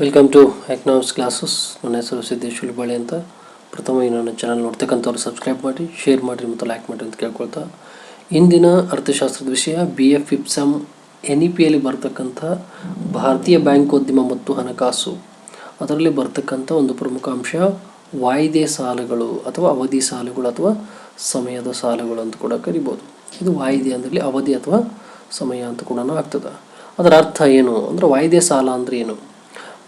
Welcome to economics classes ನನ್ನ ಹೆಸರು ಸಿದ್ದೇಶ್ ಉಳ್ಬಾಳೆ ಅಂತ. ಪ್ರಥಮ ಈ ನನ್ನ ಚಾನಲ್ ನೋಡ್ತಕ್ಕಂಥವ್ರು ಸಬ್ಸ್ಕ್ರೈಬ್ ಮಾಡಿ ಶೇರ್ ಮಾಡಿರಿ ಮತ್ತು ಲೈಕ್ ಮಾಡಿರಿ ಅಂತ ಕೇಳ್ಕೊಳ್ತಾ. ಇಂದಿನ ಅರ್ಥಶಾಸ್ತ್ರದ ವಿಷಯ ಬಿ ಎಫ್ ಇಪ್ಸಮ್ ಎನ್ ಇ ಪಿಯಲ್ಲಿ ಬರ್ತಕ್ಕಂಥ ಭಾರತೀಯ ಬ್ಯಾಂಕೋದ್ಯಮ ಮತ್ತು ಹಣಕಾಸು. ಅದರಲ್ಲಿ ಬರ್ತಕ್ಕಂಥ ಒಂದು ಪ್ರಮುಖ ಅಂಶ ವಾಯ್ದೆ ಸಾಲಗಳು ಅಥವಾ ಅವಧಿ ಸಾಲಗಳು ಅಥವಾ ಸಮಯದ ಸಾಲಗಳು ಅಂತ ಕೂಡ ಕರಿಬೋದು. ಇದು ವಾಯಿದೆ ಅಂದರೆ ಅವಧಿ ಅಥವಾ ಸಮಯ ಅಂತ ಕೂಡ ಆಗ್ತದೆ. ಅದರ ಅರ್ಥ ಏನು? ಅಂದರೆ ವಾಯ್ದೆ ಸಾಲ ಅಂದರೆ ಏನು?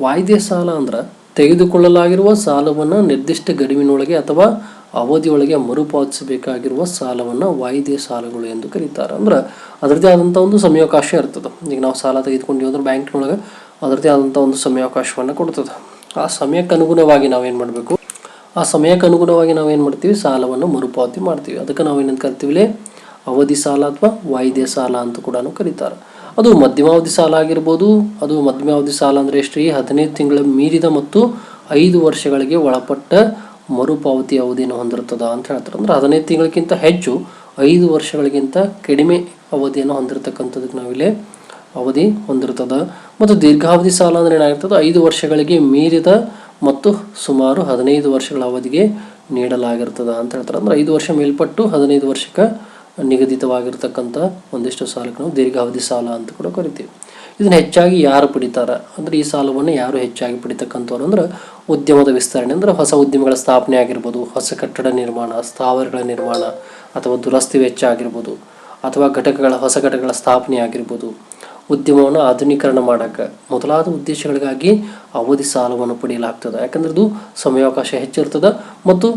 ವಾಯ್ದೆ ಸಾಲ ಅಂದ್ರೆ ತೆಗೆದುಕೊಳ್ಳಲಾಗಿರುವ ಸಾಲವನ್ನು ನಿರ್ದಿಷ್ಟ ಗಡುವಿನೊಳಗೆ ಅಥವಾ ಅವಧಿಯೊಳಗೆ ಮರುಪಾವತಿಸಬೇಕಾಗಿರುವ ಸಾಲವನ್ನು ವಾಯಿದೆ ಸಾಲಗಳು ಎಂದು ಕರೀತಾರೆ. ಅಂದ್ರೆ ಅದರದೇ ಆದಂಥ ಒಂದು ಸಮಯಾವಕಾಶ ಇರ್ತದೆ. ಈಗ ನಾವು ಸಾಲ ತೆಗೆದುಕೊಂಡ್ವಿ ಅಂದ್ರೆ ಬ್ಯಾಂಕ್ನೊಳಗೆ ಅದರದೇ ಆದಂಥ ಒಂದು ಸಮಯಾವಕಾಶವನ್ನು ಕೊಡ್ತದೆ. ಆ ಸಮಯಕ್ಕೆ ಅನುಗುಣವಾಗಿ ನಾವೇನು ಮಾಡಬೇಕು? ಆ ಸಮಯಕ್ಕೆ ಅನುಗುಣವಾಗಿ ನಾವೇನು ಮಾಡ್ತೀವಿ? ಸಾಲವನ್ನು ಮರುಪಾವತಿ ಮಾಡ್ತೀವಿ. ಅದಕ್ಕೆ ನಾವೇನಂತ ಕರಿತೀವಿ ಅವಧಿ ಸಾಲ ಅಥವಾ ವಾಯಿದೆ ಸಾಲ ಅಂತ ಕೂಡ ಕರೀತಾರೆ. ಅದು ಮಧ್ಯಮಾವಧಿ ಸಾಲ ಆಗಿರ್ಬೋದು, ಅದು ಮಧ್ಯಮಾವಧಿ ಸಾಲ ಅಂದರೆ ಎಷ್ಟು ರೀ ಹದಿನೈದು ತಿಂಗಳ ಮೀರಿದ ಮತ್ತು ಐದು ವರ್ಷಗಳಿಗೆ ಒಳಪಟ್ಟ ಮರುಪಾವತಿ ಅವಧಿಯನ್ನು ಹೊಂದಿರ್ತದ ಅಂತ ಹೇಳ್ತಾರೆ. ಅಂದ್ರೆ ಹದಿನೈದು ತಿಂಗಳಿಗಿಂತ ಹೆಚ್ಚು, ಐದು ವರ್ಷಗಳಿಗಿಂತ ಕಡಿಮೆ ಅವಧಿಯನ್ನು ಹೊಂದಿರತಕ್ಕಂಥದ್ದಕ್ಕೆ ನಾವಿಲ್ಲಿ ಅವಧಿ ಹೊಂದಿರ್ತದ ಮತ್ತು ದೀರ್ಘಾವಧಿ ಸಾಲ ಅಂದರೆ ಏನಾಗಿರ್ತದೆ? ಐದು ವರ್ಷಗಳಿಗೆ ಮೀರಿದ ಮತ್ತು ಸುಮಾರು ಹದಿನೈದು ವರ್ಷಗಳ ಅವಧಿಗೆ ನೀಡಲಾಗಿರ್ತದ ಅಂತ ಹೇಳ್ತಾರೆ. ಅಂದರೆ ಐದು ವರ್ಷ ಮೇಲ್ಪಟ್ಟು ಹದಿನೈದು ವರ್ಷಕ್ಕೆ ನಿಗದಿತವಾಗಿರ್ತಕ್ಕಂಥ ಒಂದಿಷ್ಟು ಸಾಲಕ್ಕೆ ನಾವು ದೀರ್ಘಾವಧಿ ಸಾಲ ಅಂತ ಕೂಡ ಕರಿತೀವಿ. ಇದನ್ನು ಹೆಚ್ಚಾಗಿ ಯಾರು ಪಡಿತಾರೆ? ಅಂದರೆ ಈ ಸಾಲವನ್ನು ಯಾರು ಹೆಚ್ಚಾಗಿ ಪಡಿತಕ್ಕಂಥವ್ರು? ಅಂದ್ರೆ ಉದ್ಯಮದ ವಿಸ್ತರಣೆ. ಅಂದರೆ ಹೊಸ ಉದ್ಯಮಗಳ ಸ್ಥಾಪನೆ ಆಗಿರ್ಬೋದು, ಹೊಸ ಕಟ್ಟಡ ನಿರ್ಮಾಣ, ಸ್ಥಾವರಗಳ ನಿರ್ಮಾಣ, ಅಥವಾ ದುರಸ್ತಿ ವೆಚ್ಚ ಆಗಿರ್ಬೋದು, ಅಥವಾ ಘಟಕಗಳ, ಹೊಸ ಘಟಕಗಳ ಸ್ಥಾಪನೆ ಆಗಿರ್ಬೋದು. ಉದ್ಯಮವನ್ನು ಆಧುನೀಕರಣ ಮಾಡೋಕ್ಕೆ ಮೊದಲಾದ ಉದ್ದೇಶಗಳಿಗಾಗಿ ಅವಧಿ ಸಾಲವನ್ನು ಪಡೆಯಲಾಗ್ತದೆ. ಯಾಕಂದ್ರೆ ಇದು ಸಮಯಾವಕಾಶ ಹೆಚ್ಚಿರ್ತದೆ ಮತ್ತು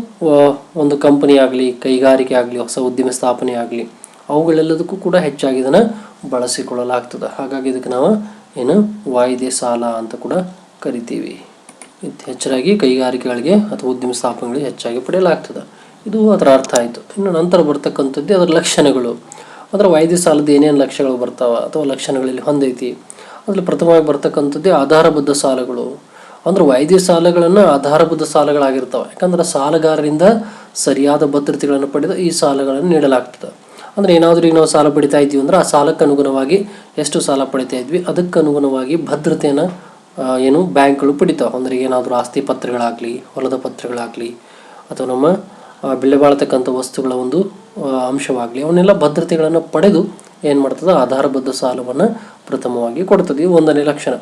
ಒಂದು ಕಂಪನಿ ಆಗಲಿ, ಕೈಗಾರಿಕೆ ಆಗಲಿ, ಹೊಸ ಉದ್ಯಮ ಸ್ಥಾಪನೆ ಆಗಲಿ, ಅವುಗಳೆಲ್ಲದಕ್ಕೂ ಕೂಡ ಹೆಚ್ಚಾಗಿ ಇದನ್ನು ಬಳಸಿಕೊಳ್ಳಲಾಗ್ತದೆ. ಹಾಗಾಗಿ ಇದಕ್ಕೆ ನಾವು ಏನು ವಾಯಿದೆ ಸಾಲ ಅಂತ ಕೂಡ ಕರಿತೀವಿ. ಹೆಚ್ಚಾಗಿ ಕೈಗಾರಿಕೆಗಳಿಗೆ ಅಥವಾ ಉದ್ಯಮ ಸ್ಥಾಪನೆಗಳಿಗೆ ಹೆಚ್ಚಾಗಿ ಪಡೆಯಲಾಗ್ತದೆ. ಇದು ಅದರ ಅರ್ಥ ಆಯಿತು. ಇನ್ನು ನಂತರ ಬರ್ತಕ್ಕಂಥದ್ದೇ ಅದರ ಲಕ್ಷಣಗಳು. ಅದರ ವೈದ್ಯ ಸಾಲದ ಏನೇನು ಲಕ್ಷಣಗಳು ಬರ್ತಾವ ಅಥವಾ ಲಕ್ಷಣಗಳಲ್ಲಿ ಹೊಂದೈತಿ, ಅದರಲ್ಲಿ ಪ್ರಥಮವಾಗಿ ಬರ್ತಕ್ಕಂಥದ್ದೇ ಆಧಾರಬದ್ಧ ಸಾಲಗಳು. ಅಂದ್ರೆ ವೈದ್ಯ ಸಾಲಗಳನ್ನು ಆಧಾರಬದ್ಧ ಸಾಲಗಳಾಗಿರ್ತಾವೆ. ಯಾಕಂದ್ರೆ ಸಾಲಗಾರರಿಂದ ಸರಿಯಾದ ಭದ್ರತೆಗಳನ್ನು ಪಡೆದು ಈ ಸಾಲಗಳನ್ನು ನೀಡಲಾಗ್ತದೆ. ಅಂದ್ರೆ ಏನಾದರೂ ಈಗ ನಾವು ಸಾಲ ಪಡಿತಾ ಇದ್ದೀವಿ ಅಂದ್ರೆ ಆ ಸಾಲಕ್ಕೆ ಅನುಗುಣವಾಗಿ ಎಷ್ಟು ಸಾಲ ಪಡಿತಾ ಇದ್ವಿ, ಅದಕ್ಕೆ ಅನುಗುಣವಾಗಿ ಭದ್ರತೆಯನ್ನು ಏನು ಬ್ಯಾಂಕ್ಗಳು ಪಡಿತಾವೆ. ಅಂದ್ರೆ ಏನಾದರೂ ಆಸ್ತಿ ಪತ್ರಗಳಾಗಲಿ, ಹೊಲದ ಪತ್ರಗಳಾಗಲಿ, ಅಥವಾ ನಮ್ಮ ಬೆಲೆ ಬಾಳ್ತಕ್ಕಂಥ ವಸ್ತುಗಳ ಒಂದು ಅಂಶವಾಗಲಿ, ಅವನ್ನೆಲ್ಲ ಭದ್ರತೆಗಳನ್ನು ಪಡೆದು ಏನು ಮಾಡ್ತದೆ, ಆಧಾರಬದ್ಧ ಸಾಲವನ್ನು ಪ್ರಥಮವಾಗಿ ಕೊಡ್ತದೆ. ಇದು ಒಂದನೇ ಲಕ್ಷಣ.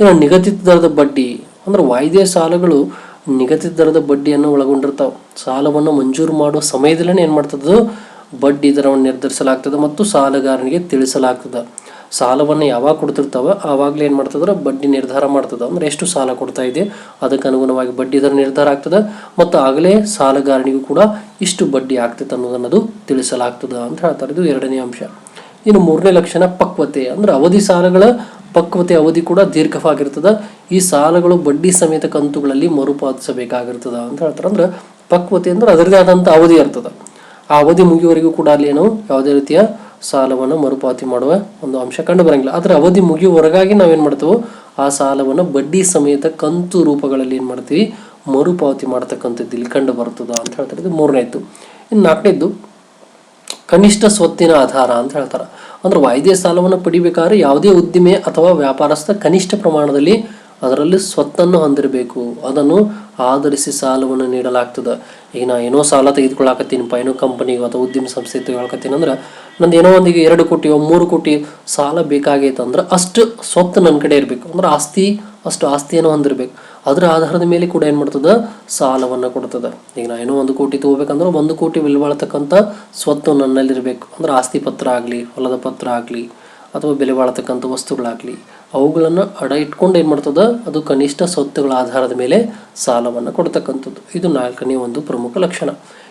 ಇನ್ನು ನಿಗದಿತ ದರದ ಬಡ್ಡಿ, ಅಂದ್ರೆ ವಾಯ್ದೆ ಸಾಲಗಳು ನಿಗದಿತ ದರದ ಬಡ್ಡಿಯನ್ನು ಒಳಗೊಂಡಿರ್ತಾವೆ. ಸಾಲವನ್ನು ಮಂಜೂರು ಮಾಡುವ ಸಮಯದಲ್ಲೇ ಏನು ಮಾಡ್ತದೋ, ಬಡ್ಡಿ ದರವನ್ನು ನಿರ್ಧರಿಸಲಾಗ್ತದೆ ಮತ್ತು ಸಾಲಗಾರನಿಗೆ ತಿಳಿಸಲಾಗ್ತದೆ. ಸಾಲವನ್ನು ಯಾವಾಗ ಕೊಡ್ತಿರ್ತಾವ ಆವಾಗಲೇ ಏನು ಮಾಡ್ತದ್ರೆ ಬಡ್ಡಿ ನಿರ್ಧಾರ ಮಾಡ್ತದೆ. ಅಂದ್ರೆ ಎಷ್ಟು ಸಾಲ ಕೊಡ್ತಾ ಇದೆ, ಅದಕ್ಕೆ ಅನುಗುಣವಾಗಿ ಬಡ್ಡಿ ದರ ನಿರ್ಧಾರ ಆಗ್ತದೆ. ಮತ್ತು ಆಗಲೇ ಸಾಲಗಾರನಿಗೂ ಕೂಡ ಇಷ್ಟು ಬಡ್ಡಿ ಆಗ್ತದೆ ಅನ್ನೋದನ್ನದು ತಿಳಿಸಲಾಗ್ತದೆ ಅಂತ ಹೇಳ್ತಾರೆ. ಇದು ಎರಡನೇ ಅಂಶ. ಇನ್ನು ಮೂರನೇ ಲಕ್ಷಣ ಪಕ್ವತೆ. ಅಂದ್ರೆ ಅವಧಿ ಸಾಲಗಳ ಪಕ್ವತೆ ಅವಧಿ ಕೂಡ ದೀರ್ಘವಾಗಿರ್ತದೆ. ಈ ಸಾಲಗಳು ಬಡ್ಡಿ ಸಮೇತ ಕಂತುಗಳಲ್ಲಿ ಮರುಪಾದಿಸಬೇಕಾಗಿರ್ತದ ಅಂತ ಹೇಳ್ತಾರೆ. ಅಂದ್ರೆ ಪಕ್ವತೆ ಅಂದ್ರೆ ಅದರದೇ ಆದಂಥ ಅವಧಿ ಇರ್ತದೆ. ಆ ಅವಧಿ ಮುಗಿಯುವವರೆಗೂ ಕೂಡ ಅಲ್ಲಿ ಏನು, ಯಾವುದೇ ರೀತಿಯ ಸಾಲವನ್ನು ಮರುಪಾವತಿ ಮಾಡುವ ಒಂದು ಅಂಶ ಕಂಡು ಬರಂಗಿಲ್ಲ. ಆದರೆ ಅವಧಿ ಮುಗಿಯುವವರೆಗಾಗಿ ನಾವೇನು ಮಾಡ್ತೇವೆ ಆ ಸಾಲವನ್ನು ಬಡ್ಡಿ ಸಮೇತ ಕಂತು ರೂಪಗಳಲ್ಲಿ ಏನು ಮಾಡ್ತೀವಿ? ಮರುಪಾವತಿ ಮಾಡ್ತಕ್ಕಂಥದ್ದು ಇಲ್ಲಿ ಕಂಡು ಬರ್ತದ ಅಂತ ಹೇಳ್ತಾರೆ. ಇದು ಮೂರನೇದ್ದು. ಇನ್ನು ನಾಲ್ಕನೇದ್ದು, ಕನಿಷ್ಠ ಸ್ವತ್ತಿನ ಆಧಾರ ಅಂತ ಹೇಳ್ತಾರೆ. ಅಂದ್ರೆ ವಾಯ್ದೆ ಸಾಲವನ್ನು ಪಡಿಬೇಕಾದ್ರೆ ಯಾವುದೇ ಉದ್ದಿಮೆ ಅಥವಾ ವ್ಯಾಪಾರಸ್ಥ ಕನಿಷ್ಠ ಪ್ರಮಾಣದಲ್ಲಿ ಅದರಲ್ಲಿ ಸ್ವತ್ತನ್ನು ಹೊಂದಿರಬೇಕು. ಅದನ್ನು ಆಧರಿಸಿ ಸಾಲವನ್ನು ನೀಡಲಾಗ್ತದೆ. ಈಗ ನಾ ಏನೋ ಸಾಲ ತೆಗೆದುಕೊಳ್ಳಾಕತ್ತೀನಿಪ್ಪ ಏನೋ ಕಂಪನಿ ಅಥವಾ ಉದ್ಯಮ ಸಂಸ್ಥೆ ತೆಗೆದುಕೊಳ್ಳಾಕತ್ತೀನಿ ಅಂದ್ರೆ, ನಂದು ಏನೋ ಒಂದಿಗೆ ಎರಡು ಕೋಟಿ ಮೂರು ಕೋಟಿ ಸಾಲ ಬೇಕಾಗೈತೆ ಅಂದ್ರೆ ಅಷ್ಟು ಸ್ವತ್ತು ನನ್ನ ಕಡೆ ಇರಬೇಕು. ಅಂದ್ರೆ ಆಸ್ತಿ, ಅಷ್ಟು ಆಸ್ತಿಯನ್ನು ಹೊಂದಿರಬೇಕು. ಅದರ ಆಧಾರದ ಮೇಲೆ ಕೂಡ ಏನು ಮಾಡ್ತದೆ? ಸಾಲವನ್ನು ಕೊಡ್ತದೆ. ಈಗ ನಾ ಏನೋ ಒಂದು ಕೋಟಿ ತಗೋಬೇಕಂದ್ರೆ ಒಂದು ಕೋಟಿ ಬೆಲೆಬಾಳ್ತಕ್ಕಂಥ ಸ್ವತ್ತು ನನ್ನಲ್ಲಿರಬೇಕು. ಅಂದ್ರೆ ಆಸ್ತಿ ಪತ್ರ ಆಗಲಿ, ಹೊಲದ ಪತ್ರ ಆಗಲಿ, ಅಥವಾ ಬೆಲೆ ಬಾಳ್ತಕ್ಕಂಥ ವಸ್ತುಗಳಾಗಲಿ. ಅವುಗಳನ್ನು ಅಡ ಇಟ್ಕೊಂಡು ಏನು ಮಾಡ್ತದ? ಅದು ಕನಿಷ್ಠ ಸ್ವತ್ತುಗಳ ಆಧಾರದ ಮೇಲೆ ಸಾಲವನ್ನು ಕೊಡ್ತಕ್ಕಂಥದ್ದು. ಇದು ನಾಲ್ಕನೇ ಒಂದು ಪ್ರಮುಖ ಲಕ್ಷಣ.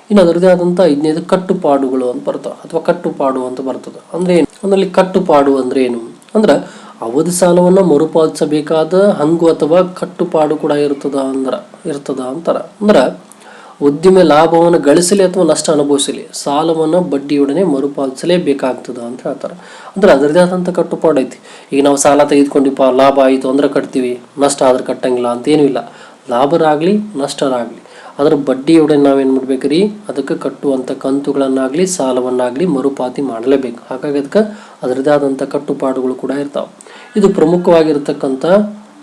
ಇನ್ನು ಅದರದೇ ಆದಂಥ ಐದನೇದು ಕಟ್ಟುಪಾಡುಗಳು ಅಂತ ಬರ್ತವೆ ಅಥವಾ ಕಟ್ಟುಪಾಡು ಅಂತ ಬರ್ತದೆ. ಅಂದರೆ ಏನು? ಅದರಲ್ಲಿ ಕಟ್ಟುಪಾಡು ಅಂದರೆ ಏನು? ಅಂದ್ರೆ ಅವಧಿ ಸಾಲವನ್ನು ಮರುಪಾವತಿಸಬೇಕಾದ ಹಂಗು ಅಥವಾ ಕಟ್ಟುಪಾಡು ಕೂಡ ಇರ್ತದ ಅಂದ್ರೆ, ಇರ್ತದ ಅಂತಾರೆ. ಅಂದ್ರೆ ಉದ್ದಿಮೆ ಲಾಭವನ್ನು ಗಳಿಸಲಿ ಅಥವಾ ನಷ್ಟ ಅನುಭವಿಸಲಿ, ಸಾಲವನ್ನು ಬಡ್ಡಿಯೊಡನೆ ಮರುಪಾವತಿಸಲೇಬೇಕಾಗ್ತದ ಅಂತ ಹೇಳ್ತಾರೆ. ಅಂದ್ರೆ ಅದರದೇ ಆದಂಥ ಕಟ್ಟುಪಾಡು ಐತಿ. ಈಗ ನಾವು ಸಾಲ ತೆಗೆದುಕೊಂಡಿಪ್ಪ, ಲಾಭ ಆಯಿತು ಅಂದ್ರೆ ಕಟ್ತೀವಿ, ನಷ್ಟ ಆದ್ರೆ ಕಟ್ಟಂಗಿಲ್ಲ ಅಂತೇನೂ ಇಲ್ಲ. ಲಾಭರಾಗಲಿ, ನಷ್ಟರಾಗಲಿ. ಅದರ ಬಡ್ಡಿಯೊಡನೆ ನಾವೇನು ಮಾಡ್ಬೇಕ್ರಿ? ಅದಕ್ಕೆ ಕಟ್ಟುವಂಥ ಕಂತುಗಳನ್ನಾಗಲಿ, ಸಾಲವನ್ನಾಗಲಿ ಮರುಪಾವತಿ ಮಾಡಲೇಬೇಕು. ಹಾಗಾಗಿ ಅದಕ್ಕೆ ಅದರದೇ ಆದಂಥ ಕಟ್ಟುಪಾಡುಗಳು ಕೂಡ ಇರ್ತಾವೆ. ಇದು ಪ್ರಮುಖವಾಗಿರ್ತಕ್ಕಂಥ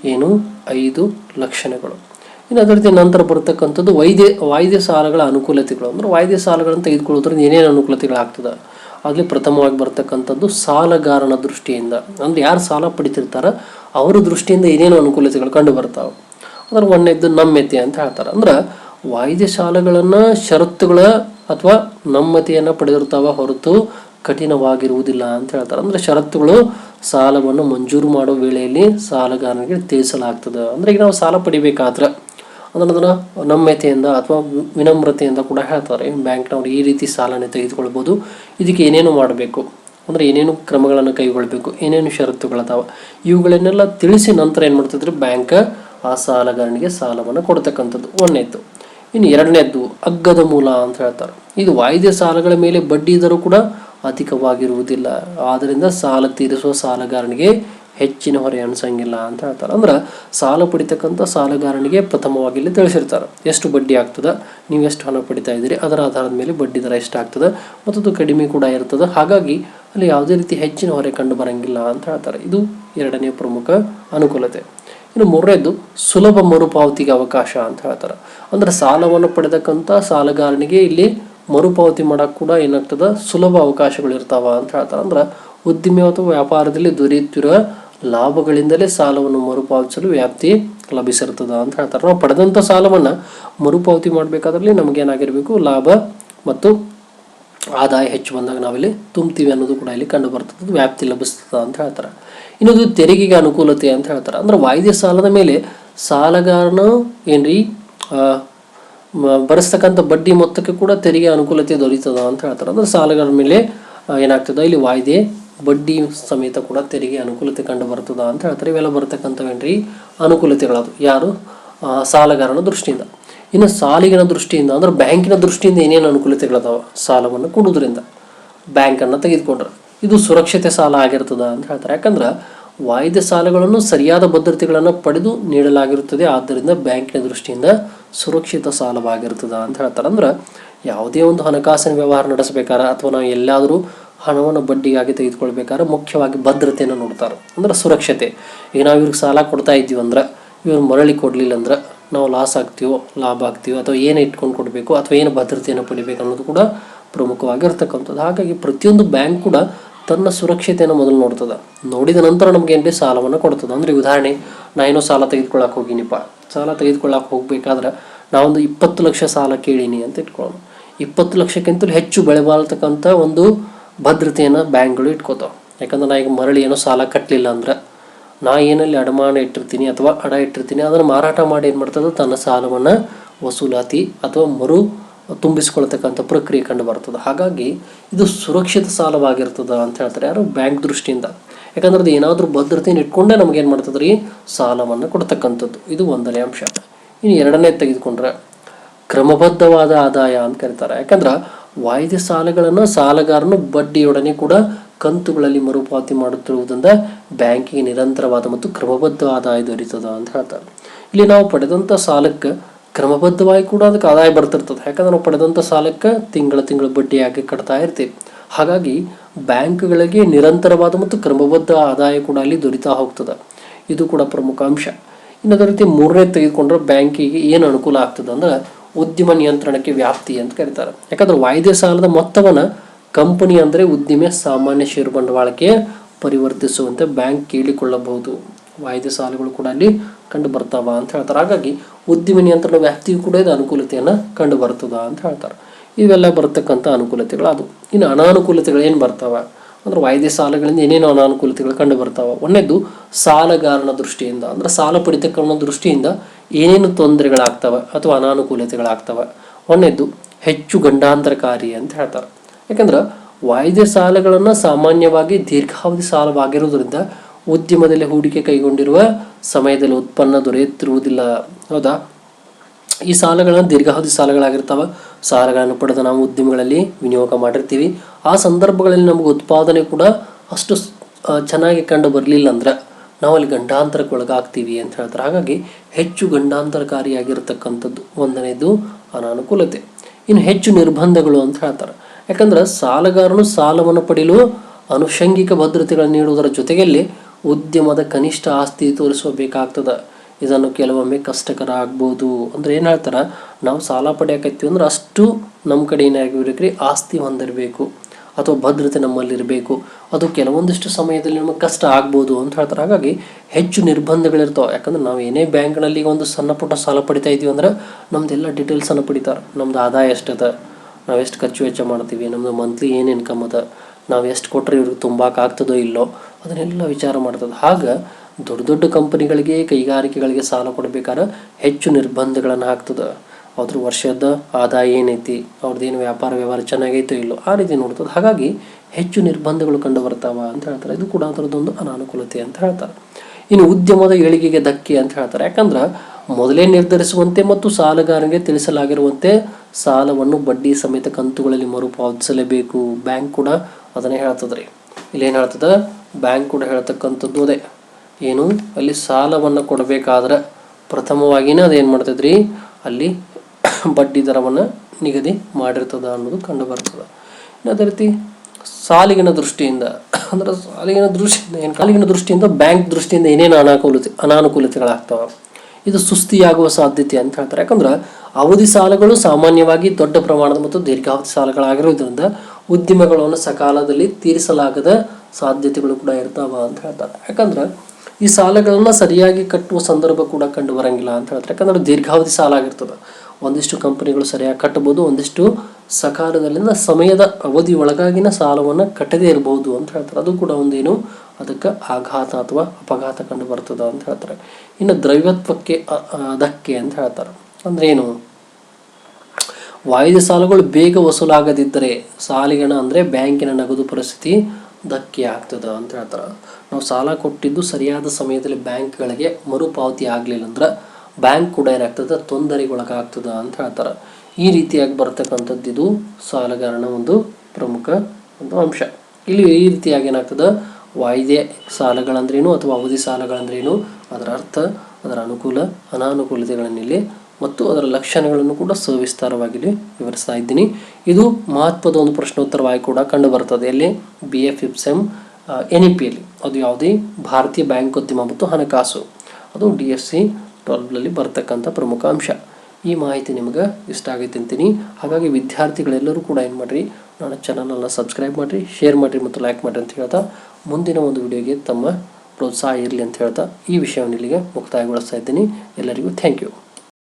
ಏನು? ಐದು ಲಕ್ಷಣಗಳು. ಇನ್ನು ಅದೇ ರೀತಿ ನಂತರ ಬರ್ತಕ್ಕಂಥದ್ದು ವೈದ್ಯ ವಾಯ್ದ್ಯ ಸಾಲಗಳ ಅನುಕೂಲತೆಗಳು. ಅಂದ್ರೆ ವಾಯ್ದೆ ಸಾಲಗಳನ್ನು ತೆಗೆದುಕೊಳ್ಳೋದ್ರಿಂದ ಏನೇನು ಅನುಕೂಲತೆಗಳಾಗ್ತದೆ ಆಗಲಿ ಪ್ರಥಮವಾಗಿ ಬರ್ತಕ್ಕಂಥದ್ದು ಸಾಲಗಾರನ ದೃಷ್ಟಿಯಿಂದ. ಅಂದ್ರೆ ಯಾರು ಸಾಲ ಪಡಿತಿರ್ತಾರ ಅವರ ದೃಷ್ಟಿಯಿಂದ ಏನೇನು ಅನುಕೂಲತೆಗಳು ಕಂಡು ಬರ್ತಾವೆ? ಅಂದ್ರೆ ಒಂದನೇದ್ದು ನಮ್ಯತೆ ಅಂತ ಹೇಳ್ತಾರೆ. ಅಂದ್ರೆ ವಾಯ್ದ್ಯ ಸಾಲಗಳನ್ನು ಷರತ್ತುಗಳ ಅಥವಾ ನಮ್ಮತೆಯನ್ನು ಪಡೆದಿರ್ತಾವ ಹೊರತು ಕಠಿಣವಾಗಿರುವುದಿಲ್ಲ ಅಂತ ಹೇಳ್ತಾರೆ. ಅಂದ್ರೆ ಷರತ್ತುಗಳು ಸಾಲವನ್ನು ಮಂಜೂರು ಮಾಡೋ ವೇಳೆಯಲ್ಲಿ ಸಾಲಗಾರನಿಗೆ ತಿಳಿಸಲಾಗ್ತದೆ. ಅಂದ್ರೆ ಈಗ ನಾವು ಸಾಲ ಪಡಿಬೇಕಾದ್ರೆ ಅದನ್ನು ನಮ್ಯತೆಯಿಂದ ಅಥವಾ ವಿನಮ್ರತೆಯಿಂದ ಕೂಡ ಹೇಳ್ತಾರೆ. ಬ್ಯಾಂಕ್ನವರು ಈ ರೀತಿ ಸಾಲನೇ ತೆಗೆದುಕೊಳ್ಬೋದು. ಇದಕ್ಕೆ ಏನೇನು ಮಾಡಬೇಕು? ಅಂದ್ರೆ ಏನೇನು ಕ್ರಮಗಳನ್ನು ಕೈಗೊಳ್ಳಬೇಕು ಏನೇನು ಷರತ್ತುಗಳದಾವ ಇವುಗಳನ್ನೆಲ್ಲ ತಿಳಿಸಿ ನಂತರ ಏನು ಮಾಡ್ತಿದ್ರೆ? ಬ್ಯಾಂಕ್ ಆ ಸಾಲಗಾರನಿಗೆ ಸಾಲವನ್ನು ಕೊಡ್ತಕ್ಕಂಥದ್ದು. ಒಂದನೇದ್ದು ಇನ್ನು ಎರಡನೇದ್ದು ಅಗ್ಗದ ಮೂಲ ಅಂತ ಹೇಳ್ತಾರೆ. ಇದು ವಾಯ್ದೆ ಸಾಲಗಳ ಮೇಲೆ ಬಡ್ಡಿ ದರ ಕೂಡ ಅಧಿಕವಾಗಿರುವುದಿಲ್ಲ. ಆದ್ದರಿಂದ ಸಾಲ ತೀರಿಸುವ ಸಾಲಗಾರನಿಗೆ ಹೆಚ್ಚಿನ ಹೊರೆ ಅನ್ಸಂಗಿಲ್ಲ ಅಂತ ಹೇಳ್ತಾರೆ. ಅಂದ್ರೆ ಸಾಲ ಪಡಿತಕ್ಕಂಥ ಸಾಲಗಾರನಿಗೆ ಪ್ರಥಮವಾಗಿ ಇಲ್ಲಿ ತಿಳಿಸಿರ್ತಾರೆ. ಎಷ್ಟು ಬಡ್ಡಿ ಆಗ್ತದೆ? ನೀವು ಎಷ್ಟು ಹಣ ಪಡಿತಾ ಇದ್ದೀರಿ? ಅದರ ಆಧಾರದ ಮೇಲೆ ಬಡ್ಡಿ ದರ ಎಷ್ಟಾಗ್ತದೆ ಮತ್ತು ಅದು ಕಡಿಮೆ ಕೂಡ ಇರ್ತದೆ. ಹಾಗಾಗಿ ಅಲ್ಲಿ ಯಾವುದೇ ರೀತಿ ಹೆಚ್ಚಿನ ಹೊರೆ ಕಂಡು ಬರಂಗಿಲ್ಲ ಅಂತ ಹೇಳ್ತಾರೆ. ಇದು ಎರಡನೇ ಪ್ರಮುಖ ಅನುಕೂಲತೆ. ಇನ್ನು ಮೂರನೇದು, ಸುಲಭ ಮರುಪಾವತಿಗೆ ಅವಕಾಶ ಅಂತ ಹೇಳ್ತಾರೆ. ಅಂದ್ರೆ ಸಾಲವನ್ನು ಪಡೆದಕ್ಕಂಥ ಸಾಲಗಾರನಿಗೆ ಇಲ್ಲಿ ಮರುಪಾವತಿ ಮಾಡಕ್ಕೆ ಕೂಡ ಏನಾಗ್ತದೆ? ಸುಲಭ ಅವಕಾಶಗಳು ಇರ್ತಾವ ಅಂತ ಹೇಳ್ತಾರೆ. ಅಂದ್ರೆ ಉದ್ದಿಮೆ ಅಥವಾ ವ್ಯಾಪಾರದಲ್ಲಿ ದೊರೆಯುತ್ತಿರುವ ಲಾಭಗಳಿಂದಲೇ ಸಾಲವನ್ನು ಮರುಪಾವತಿಸಲು ವ್ಯಾಪ್ತಿ ಲಭಿಸಿರ್ತದ ಅಂತ ಹೇಳ್ತಾರೆ. ನಾವು ಪಡೆದಂಥ ಸಾಲವನ್ನು ಮರುಪಾವತಿ ಮಾಡಬೇಕಾದ್ರಲ್ಲಿ ನಮಗೇನಾಗಿರಬೇಕು? ಲಾಭ ಮತ್ತು ಆದಾಯ ಹೆಚ್ಚು ಬಂದಾಗ ನಾವಿಲ್ಲಿ ತುಂಬ್ತೀವಿ ಅನ್ನೋದು ಕೂಡ ಇಲ್ಲಿ ಕಂಡು ಬರ್ತದೆ ವ್ಯಾಪ್ತಿ ಲಭಿಸ್ತದ ಅಂತ ಹೇಳ್ತಾರೆ. ಇನ್ನೊಂದು ತೆರಿಗೆಗೆ ಅನುಕೂಲತೆ ಅಂತ ಹೇಳ್ತಾರೆ. ಅಂದ್ರೆ ವಾಯ್ದೆ ಸಾಲದ ಮೇಲೆ ಸಾಲಗಾರನು ಏನ್ರಿ ಮ- ಬಡ್ಡಿ ಮೊತ್ತಕ್ಕೆ ಕೂಡ ತೆರಿಗೆ ಅನುಕೂಲತೆ ದೊರೀತದ ಅಂತ ಹೇಳ್ತಾರೆ. ಅಂದ್ರೆ ಸಾಲಗಾರ ಮೇಲೆ ಏನಾಗ್ತದ? ಇಲ್ಲಿ ವಾಯ್ದೆ ಬಡ್ಡಿ ಸಮೇತ ಕೂಡ ತೆರಿಗೆ ಅನುಕೂಲತೆ ಕಂಡು ಬರ್ತದ ಅಂತ ಹೇಳ್ತಾರೆ. ಇವೆಲ್ಲ ಬರ್ತಕ್ಕಂಥವೇನ್ರಿ? ಅನುಕೂಲತೆಗಳದು ಯಾರು? ಸಾಲಗಾರನ ದೃಷ್ಟಿಯಿಂದ. ಇನ್ನು ಸಾಲಿಗಿನ ದೃಷ್ಟಿಯಿಂದ ಅಂದ್ರೆ ಬ್ಯಾಂಕಿನ ದೃಷ್ಟಿಯಿಂದ ಏನೇನು ಅನುಕೂಲತೆಗಳದಾವ ಸಾಲವನ್ನು ಕೊಡುವುದರಿಂದ. ಬ್ಯಾಂಕನ್ನು ತೆಗೆದುಕೊಂಡ್ರೆ. ಇದು ಸುರಕ್ಷತೆ ಸಾಲ ಆಗಿರ್ತದ ಅಂತ ಹೇಳ್ತಾರೆ. ಯಾಕಂದ್ರೆ ವಾಯ್ದೆ ಸಾಲಗಳನ್ನು ಸರಿಯಾದ ಭದ್ರತೆಗಳನ್ನು ಪಡೆದು ನೀಡಲಾಗಿರುತ್ತದೆ. ಆದ್ದರಿಂದ ಬ್ಯಾಂಕಿನ ದೃಷ್ಟಿಯಿಂದ ಸುರಕ್ಷಿತ ಸಾಲವಾಗಿರ್ತದ ಅಂತ ಹೇಳ್ತಾರೆ. ಅಂದ್ರೆ ಯಾವುದೇ ಒಂದು ಹಣಕಾಸಿನ ವ್ಯವಹಾರ ನಡೆಸಬೇಕಾದ್ರೆ ಅಥವಾ ನಾವು ಎಲ್ಲಾದರೂ ಹಣವನ್ನು ಬಡ್ಡಿಗಾಗಿ ತೆಗೆದುಕೊಳ್ಬೇಕಾದ್ರೆ ಮುಖ್ಯವಾಗಿ ಭದ್ರತೆಯನ್ನು ನೋಡ್ತಾರೆ. ಅಂದ್ರೆ ಸುರಕ್ಷತೆ. ಈಗ ನಾವು ಇವ್ರಿಗೆ ಸಾಲ ಕೊಡ್ತಾ ಇದ್ದೀವಿ ಅಂದ್ರೆ, ಇವ್ರು ಮರಳಿ ಕೊಡಲಿಲ್ಲ ಅಂದ್ರೆ ನಾವು ಲಾಸ್ ಆಗ್ತೀವೋ, ಲಾಭ ಆಗ್ತೀವೋ, ಅಥವಾ ಏನು ಇಟ್ಕೊಂಡು ಕೊಡಬೇಕು, ಅಥವಾ ಏನು ಭದ್ರತೆಯನ್ನು ಪಡಿಬೇಕು ಅನ್ನೋದು ಕೂಡ ಪ್ರಮುಖವಾಗಿರ್ತಕ್ಕಂಥದ್ದು. ಹಾಗಾಗಿ ಪ್ರತಿಯೊಂದು ಬ್ಯಾಂಕ್ ಕೂಡ ತನ್ನ ಸುರಕ್ಷತೆಯನ್ನು ಮೊದಲು ನೋಡ್ತದೆ. ನೋಡಿದ ನಂತರ ನಮ್ಗೆ ಏನ್ರಿ ಸಾಲವನ್ನು ಕೊಡ್ತದೆ. ಅಂದ್ರೆ ಉದಾಹರಣೆ ನಾನೇನೋ ಸಾಲ ತೆಗೆದುಕೊಳ್ಳಕ್ಕೆ ಹೋಗಿನಿಪ್ಪ. ಸಾಲ ತೆಗೆದುಕೊಳ್ಳಕ್ಕೆ ಹೋಗ್ಬೇಕಾದ್ರೆ ನಾವೊಂದು ಇಪ್ಪತ್ತು ಲಕ್ಷ ಸಾಲ ಕೇಳೀನಿ ಅಂತ ಇಟ್ಕೊಳ್ಳೋಣ. ಇಪ್ಪತ್ತು ಲಕ್ಷಕ್ಕಿಂತಲೂ ಹೆಚ್ಚು ಬೆಳೆ ಬಾಳ್ತಕ್ಕಂಥ ಒಂದು ಭದ್ರತೆಯನ್ನು ಬ್ಯಾಂಕ್ಗಳು ಇಟ್ಕೋತಾವೆ. ಯಾಕಂದ್ರೆ ನಾ ಈಗ ಮರಳಿ ಏನೋ ಸಾಲ ಕಟ್ಟಲಿಲ್ಲ ಅಂದ್ರೆ ನಾ ಏನಲ್ಲಿ ಅಡಮಾನ ಇಟ್ಟಿರ್ತೀನಿ ಅಥವಾ ಅಡ ಇಟ್ಟಿರ್ತೀನಿ, ಅದನ್ನು ಮಾರಾಟ ಮಾಡಿ ಏನು ಮಾಡ್ತದೆ? ತನ್ನ ಸಾಲವನ್ನು ವಸೂಲಾತಿ ಅಥವಾ ಮರು ತುಂಬಿಸ್ಕೊಳ್ತಕ್ಕಂಥ ಪ್ರಕ್ರಿಯೆ ಕಂಡು ಬರ್ತದೆ. ಹಾಗಾಗಿ ಇದು ಸುರಕ್ಷಿತ ಸಾಲವಾಗಿರ್ತದ ಅಂತ ಹೇಳ್ತಾರೆ ಯಾರು? ಬ್ಯಾಂಕ್ ದೃಷ್ಟಿಯಿಂದ. ಯಾಕಂದ್ರೆ ಅದು ಏನಾದರೂ ಭದ್ರತೆಯನ್ನು ಇಟ್ಕೊಂಡೇ ನಮ್ಗೆ ಏನು ಮಾಡ್ತದೆ ರೀ? ಸಾಲವನ್ನು ಕೊಡ್ತಕ್ಕಂಥದ್ದು. ಇದು ಒಂದನೇ ಅಂಶ. ಇನ್ನು ಎರಡನೇ ತೆಗೆದುಕೊಂಡ್ರೆ ಕ್ರಮಬದ್ಧವಾದ ಆದಾಯ ಅಂತ ಕರೀತಾರೆ. ಯಾಕಂದ್ರೆ ವಾಯ್ದೆ ಸಾಲಗಳನ್ನು ಸಾಲಗಾರನು ಬಡ್ಡಿಯೊಡನೆ ಕೂಡ ಕಂತುಗಳಲ್ಲಿ ಮರುಪಾವತಿ ಮಾಡುತ್ತಿರುವುದರಿಂದ ಬ್ಯಾಂಕಿಗೆ ನಿರಂತರವಾದ ಮತ್ತು ಕ್ರಮಬದ್ಧ ಆದಾಯ ದೊರೀತದ ಅಂತ ಹೇಳ್ತಾರೆ. ಇಲ್ಲಿ ನಾವು ಪಡೆದಂಥ ಸಾಲಕ್ಕೆ ಕ್ರಮಬದ್ಧವಾಗಿ ಕೂಡ ಅದಕ್ಕೆ ಆದಾಯ ಬರ್ತಿರ್ತದೆ. ಯಾಕಂದ್ರೆ ನಾವು ಪಡೆದಂಥ ಸಾಲಕ್ಕೆ ತಿಂಗಳ ತಿಂಗಳ ಬಡ್ಡಿ ಹಾಕಿ ಕಟ್ತಾ ಇರ್ತೀವಿ. ಹಾಗಾಗಿ ಬ್ಯಾಂಕ್ಗಳಿಗೆ ನಿರಂತರವಾದ ಮತ್ತು ಕ್ರಮಬದ್ಧ ಆದಾಯ ಕೂಡ ಅಲ್ಲಿ ದೊರೀತಾ ಹೋಗ್ತದೆ. ಇದು ಕೂಡ ಪ್ರಮುಖ ಅಂಶ. ಇನ್ನು ಅದೇ ರೀತಿ ಮೂರನೇ ತೆಗೆದುಕೊಂಡ್ರೆ ಬ್ಯಾಂಕಿಗೆ ಏನು ಅನುಕೂಲ ಆಗ್ತದೆ ಅಂದ್ರೆ ಉದ್ಯಮ ನಿಯಂತ್ರಣಕ್ಕೆ ವ್ಯಾಪ್ತಿ ಅಂತ ಕರೀತಾರೆ. ಯಾಕಂದ್ರೆ ವಾಯ್ದೆ ಸಾಲದ ಮೊತ್ತವನ್ನು ಕಂಪನಿ ಅಂದರೆ ಉದ್ದಿಮೆ, ಸಾಮಾನ್ಯ ಷೇರು ಬಂಡವಾಳಕ್ಕೆ ಪರಿವರ್ತಿಸುವಂತೆ ಬ್ಯಾಂಕ್ ಕೇಳಿಕೊಳ್ಳಬಹುದು. ವಾಯ್ದೆ ಸಾಲಗಳು ಕೂಡ ಅಲ್ಲಿ ಕಂಡು ಬರ್ತಾವ ಅಂತ ಹೇಳ್ತಾರೆ. ಹಾಗಾಗಿ ಉದ್ಯಮ ನಿಯಂತ್ರಣ ವ್ಯಾಪ್ತಿಯು ಕೂಡ ಇದು ಅನುಕೂಲತೆಯನ್ನು ಕಂಡು ಬರ್ತದ ಅಂತ ಹೇಳ್ತಾರೆ. ಇವೆಲ್ಲ ಬರ್ತಕ್ಕಂಥ ಅನುಕೂಲತೆಗಳು ಅದು ಇನ್ನು ಅನಾನುಕೂಲತೆಗಳು ಏನು ಬರ್ತಾವ? ಅಂದ್ರೆ ವಾಯ್ದೆ ಸಾಲಗಳಿಂದ ಏನೇನು ಅನಾನುಕೂಲತೆಗಳು ಕಂಡು ಬರ್ತಾವ. ಒಂದೇದು ಸಾಲಗಾರನ ದೃಷ್ಟಿಯಿಂದ, ಅಂದ್ರೆ ಸಾಲ ಪಡಿತಕ್ಕನ ದೃಷ್ಟಿಯಿಂದ ಏನೇನು ತೊಂದರೆಗಳಾಗ್ತವೆ ಅಥವಾ ಅನಾನುಕೂಲತೆಗಳಾಗ್ತವೆ. ಒಂದೇದು ಹೆಚ್ಚು ಗಂಡಾಂತರಕಾರಿ ಅಂತ ಹೇಳ್ತಾರೆ. ಯಾಕಂದ್ರೆ ವಾಯ್ದೆ ಸಾಲಗಳನ್ನು ಸಾಮಾನ್ಯವಾಗಿ ದೀರ್ಘಾವಧಿ ಸಾಲವಾಗಿರುವುದರಿಂದ ಉದ್ಯಮದಲ್ಲಿ ಹೂಡಿಕೆ ಕೈಗೊಂಡಿರುವ ಸಮಯದಲ್ಲಿ ಉತ್ಪನ್ನ ದೊರೆಯುತ್ತಿರುವುದಿಲ್ಲ ಹೌದಾ? ಈ ಸಾಲಗಳನ್ನು ದೀರ್ಘಾವಧಿ ಸಾಲಗಳಾಗಿರ್ತಾವ. ಸಾಲಗಳನ್ನು ಪಡೆದು ನಾವು ಉದ್ಯಮಗಳಲ್ಲಿ ವಿನಿಯೋಗ ಮಾಡಿರ್ತೀವಿ. ಆ ಸಂದರ್ಭಗಳಲ್ಲಿ ನಮಗೆ ಉತ್ಪಾದನೆ ಕೂಡ ಅಷ್ಟು ಚೆನ್ನಾಗಿ ಕಂಡು ಬರಲಿಲ್ಲ ಅಂದ್ರೆ ನಾವು ಅಲ್ಲಿ ಗಂಡಾಂತರಕ್ಕೆ ಒಳಗಾಗ್ತೀವಿ ಅಂತ ಹೇಳ್ತಾರೆ. ಹಾಗಾಗಿ ಹೆಚ್ಚು ಗಂಡಾಂತರಕಾರಿಯಾಗಿರ್ತಕ್ಕಂಥದ್ದು ಒಂದನೇದು ಅನಾನುಕೂಲತೆ. ಇನ್ನು ಹೆಚ್ಚು ನಿರ್ಬಂಧಗಳು ಅಂತ ಹೇಳ್ತಾರೆ. ಯಾಕಂದ್ರೆ ಸಾಲಗಾರನು ಸಾಲವನ್ನು ಪಡೆಯಲು ಅನುಷಂಗಿಕ ಭದ್ರತೆಗಳನ್ನು ನೀಡುವುದರ ಜೊತೆಯಲ್ಲಿ ಉದ್ಯಮದ ಕನಿಷ್ಠ ಆಸ್ತಿ ತೋರಿಸಬೇಕಾಗ್ತದೆ ಇದನ್ನು ಕೆಲವೊಮ್ಮೆ ಕಷ್ಟಕರ ಆಗ್ಬೋದು ಅಂದ್ರೆ ಏನು ಹೇಳ್ತಾರೆ, ನಾವು ಸಾಲ ಪಡೆಯಕತ್ತೀವಿ ಅಂದ್ರೆ ಅಷ್ಟು ನಮ್ಮ ಕಡೆ ಏನಾಗಿರ್ಬೇಕ್ರಿ ಆಸ್ತಿ ಹೊಂದಿರಬೇಕು, ಅಥವಾ ಭದ್ರತೆ ನಮ್ಮಲ್ಲಿರಬೇಕು. ಅದು ಕೆಲವೊಂದಿಷ್ಟು ಸಮಯದಲ್ಲಿ ನಮಗೆ ಕಷ್ಟ ಆಗ್ಬೋದು ಅಂತ ಹೇಳ್ತಾರೆ. ಹಾಗಾಗಿ ಹೆಚ್ಚು ನಿರ್ಬಂಧಗಳಿರ್ತಾವೆ. ಯಾಕಂದ್ರೆ ನಾವು ಏನೇ ಬ್ಯಾಂಕ್ನಲ್ಲಿ ಒಂದು ಸಣ್ಣ ಪುಟ್ಟ ಸಾಲ ಪಡಿತಾ ಇದೀವಿ ಅಂದ್ರೆ ನಮ್ದೆಲ್ಲ ಡೀಟೇಲ್ಸನ್ನು ಪಡಿತಾರೆ. ನಮ್ದು ಆದಾಯ ಎಷ್ಟದ, ನಾವು ಎಷ್ಟು ಖರ್ಚು ವೆಚ್ಚ ಮಾಡ್ತೀವಿ, ನಮ್ದು ಮಂತ್ಲಿ ಏನು ಇನ್ಕಮ್ ಅದ, ನಾವು ಎಷ್ಟು ಕೊಟ್ಟರೆ ಇವ್ರಿಗೆ ತುಂಬಾಕಾಗ್ತದೋ ಇಲ್ಲೋ, ಅದನ್ನೆಲ್ಲ ವಿಚಾರ ಮಾಡ್ತದೆ. ಆಗ ದೊಡ್ಡ ದೊಡ್ಡ ಕಂಪನಿಗಳಿಗೆ, ಕೈಗಾರಿಕೆಗಳಿಗೆ ಸಾಲ ಕೊಡ್ಬೇಕಾದ್ರೆ ಹೆಚ್ಚು ನಿರ್ಬಂಧಗಳನ್ನು ಹಾಕ್ತದೆ. ಅದ್ರ ವರ್ಷದ ಆದಾಯ ಏನೈತಿ ಅವ್ರದ್ದೇನು ವ್ಯಾಪಾರ ವ್ಯವಹಾರ ಚೆನ್ನಾಗೈತೋ ಇಲ್ಲೋ, ಆ ರೀತಿ ನೋಡ್ತದೆ. ಹಾಗಾಗಿ ಹೆಚ್ಚು ನಿರ್ಬಂಧಗಳು ಕಂಡು ಬರ್ತಾವ ಅಂತ ಹೇಳ್ತಾರೆ. ಇದು ಕೂಡ ಅದರದ್ದೊಂದು ಅನಾನುಕೂಲತೆ ಅಂತ ಹೇಳ್ತಾರೆ. ಇನ್ನು ಉದ್ಯಮದ ಏಳಿಗೆಗೆ ಧಕ್ಕೆ ಅಂತ ಹೇಳ್ತಾರೆ. ಯಾಕಂದ್ರೆ ಮೊದಲೇ ನಿರ್ಧರಿಸುವಂತೆ ಮತ್ತು ಸಾಲಗಾರನಿಗೆ ತಿಳಿಸಲಾಗಿರುವಂತೆ ಸಾಲವನ್ನು ಬಡ್ಡಿ ಸಮೇತ ಕಂತುಗಳಲ್ಲಿ ಮರುಪಾವತಿಸಲೇಬೇಕು. ಬ್ಯಾಂಕ್ ಕೂಡ ಅದನ್ನೇ ಹೇಳ್ತದ್ರಿ. ಇಲ್ಲಿ ಏನು ಹೇಳ್ತದ? ಬ್ಯಾಂಕ್ ಕೂಡ ಹೇಳ್ತಕ್ಕಂಥದ್ದು ಅದೇ. ಏನು? ಅಲ್ಲಿ ಸಾಲವನ್ನು ಕೊಡಬೇಕಾದ್ರೆ ಪ್ರಥಮವಾಗಿನೇ ಅದೇನು ಮಾಡ್ತದ್ರಿ ಅಲ್ಲಿ ಬಡ್ಡಿ ದರವನ್ನು ನಿಗದಿ ಮಾಡಿರ್ತದ ಅನ್ನೋದು ಕಂಡು ಬರ್ತದೆ ಅದೇ ರೀತಿ ಸಾಲಿಗಿನ ದೃಷ್ಟಿಯಿಂದ, ಅಂದ್ರೆ ಸಾಲಿಗಿನ ದೃಷ್ಟಿಯಿಂದ ಏನು, ಸಾಲಿಗಿನ ದೃಷ್ಟಿಯಿಂದ ಬ್ಯಾಂಕ್ ದೃಷ್ಟಿಯಿಂದ ಏನೇನು ಅನಾನುಕೂಲತೆ ಅನಾನುಕೂಲತೆಗಳಾಗ್ತವೆ? ಇದು ಸುಸ್ತಿಯಾಗುವ ಸಾಧ್ಯತೆ ಅಂತ ಹೇಳ್ತಾರೆ. ಯಾಕಂದ್ರೆ ಅವಧಿ ಸಾಲಗಳು ಸಾಮಾನ್ಯವಾಗಿ ದೊಡ್ಡ ಪ್ರಮಾಣದ ಮತ್ತು ದೀರ್ಘಾವಧಿ ಸಾಲಗಳಾಗಿರೋದ್ರಿಂದ ಉದ್ಯಮಗಳನ್ನು ಸಕಾಲದಲ್ಲಿ ತೀರಿಸಲಾಗದ ಸಾಧ್ಯತೆಗಳು ಕೂಡ ಇರ್ತಾವ ಅಂತ ಹೇಳ್ತಾರೆ. ಯಾಕಂದ್ರೆ ಈ ಸಾಲಗಳನ್ನು ಸರಿಯಾಗಿ ಕಟ್ಟುವ ಸಂದರ್ಭ ಕೂಡ ಕಂಡು ಬರಂಗಿಲ್ಲ ಅಂತ ಹೇಳ್ತಾರೆ. ಯಾಕಂದ್ರೆ ದೀರ್ಘಾವಧಿ ಸಾಲ ಆಗಿರ್ತದೆ. ಒಂದಿಷ್ಟು ಕಂಪನಿಗಳು ಸರಿಯಾಗಿ ಕಟ್ಟಬಹುದು, ಒಂದಿಷ್ಟು ಸಕಾಲದಲ್ಲಿನ ಸಮಯದ ಅವಧಿ ಒಳಗಾಗಿನ ಸಾಲವನ್ನು ಕಟ್ಟದೇ ಇರಬಹುದು ಅಂತ ಹೇಳ್ತಾರೆ. ಅದು ಕೂಡ ಒಂದೇನು? ಅದಕ್ಕೆ ಆಘಾತ ಅಥವಾ ಅಪಘಾತ ಕಂಡು ಬರ್ತದ ಅಂತ ಹೇಳ್ತಾರೆ. ಇನ್ನು ದ್ರವ್ಯತ್ವಕ್ಕೆ, ಅ- ಅ- ಅಂತ ಹೇಳ್ತಾರೆ. ಅಂದ್ರೆ ಏನು? ವಾಯಿದೆ ಸಾಲಗಳು ಬೇಗ ವಸೂಲಾಗದಿದ್ದರೆ ಸಾಲಿಗಣ ಅಂದರೆ ಬ್ಯಾಂಕಿನ ನಗದು ಪರಿಸ್ಥಿತಿ ಧಕ್ಕೆ ಆಗ್ತದೆ ಅಂತ ಹೇಳ್ತಾರೆ. ನಾವು ಸಾಲ ಕೊಟ್ಟಿದ್ದು ಸರಿಯಾದ ಸಮಯದಲ್ಲಿ ಬ್ಯಾಂಕ್ಗಳಿಗೆ ಮರುಪಾವತಿ ಆಗಲಿಲ್ಲ ಅಂದ್ರೆ ಬ್ಯಾಂಕ್ ಕೂಡ ಏನಾಗ್ತದೆ? ತೊಂದರೆಗೊಳಗಾಗ್ತದೆ ಅಂತ ಹೇಳ್ತಾರೆ. ಈ ರೀತಿಯಾಗಿ ಬರ್ತಕ್ಕಂಥದ್ದು ಇದು ಸಾಲಗಾರನ ಒಂದು ಪ್ರಮುಖ ಒಂದು ಅಂಶ. ಇಲ್ಲಿ ಈ ರೀತಿಯಾಗಿ ಏನಾಗ್ತದೆ? ವಾಯಿದೆ ಸಾಲಗಳಂದ್ರೇನು ಅಥವಾ ಅವಧಿ ಸಾಲಗಳಂದ್ರೇನು? ಅದರ ಅರ್ಥ, ಅದರ ಅನುಕೂಲ, ಅನಾನುಕೂಲತೆಗಳನ್ನು ಇಲ್ಲಿ ಮತ್ತು ಅದರ ಲಕ್ಷಣಗಳನ್ನು ಕೂಡ ಸವಿಸ್ತಾರವಾಗಿ ವಿವರಿಸ್ತಾ ಇದ್ದೀನಿ ಇದು ಮಹತ್ವದ ಒಂದು ಪ್ರಶ್ನೋತ್ತರವಾಗಿ ಕೂಡ ಕಂಡು ಬರ್ತದೆ ಬಿ ಎಫ್ ಇಪ್ಸೆಮ್ ಎನ್ ಇ ಪಿಯಲ್ಲಿ. ಅದು ಯಾವುದೇ ಭಾರತೀಯ ಬ್ಯಾಂಕೋದ್ಯಮ ಮತ್ತು ಹಣಕಾಸು. ಅದು ಡಿ ಎಫ್ ಸಿ ಟ್ವೆಲ್ವ್ನಲ್ಲಿ ಬರ್ತಕ್ಕಂಥ ಪ್ರಮುಖ ಅಂಶ. ಈ ಮಾಹಿತಿ ನಿಮಗೆ ಇಷ್ಟ ಆಗೈತೆ ಅಂತೀನಿ. ಹಾಗಾಗಿ ವಿದ್ಯಾರ್ಥಿಗಳೆಲ್ಲರೂ ಕೂಡ ಏನು ಮಾಡಿರಿ ನನ್ನ ಚಾನಲನ್ನು ಸಬ್ಸ್ಕ್ರೈಬ್ ಮಾಡಿರಿ, ಶೇರ್ ಮಾಡಿರಿ ಮತ್ತು ಲೈಕ್ ಮಾಡಿರಿ ಅಂತ ಹೇಳ್ತಾ ಮುಂದಿನ ಒಂದು ವಿಡಿಯೋಗೆ ತಮ್ಮ ಪ್ರೋತ್ಸಾಹ ಇರಲಿ ಅಂತ ಹೇಳ್ತಾ ಈ ವಿಷಯವನ್ನು ಇಲ್ಲಿಗೆ ಮುಕ್ತಾಯಗೊಳಿಸ್ತಾ ಇದ್ದೀನಿ. ಎಲ್ಲರಿಗೂ ಥ್ಯಾಂಕ್ ಯು.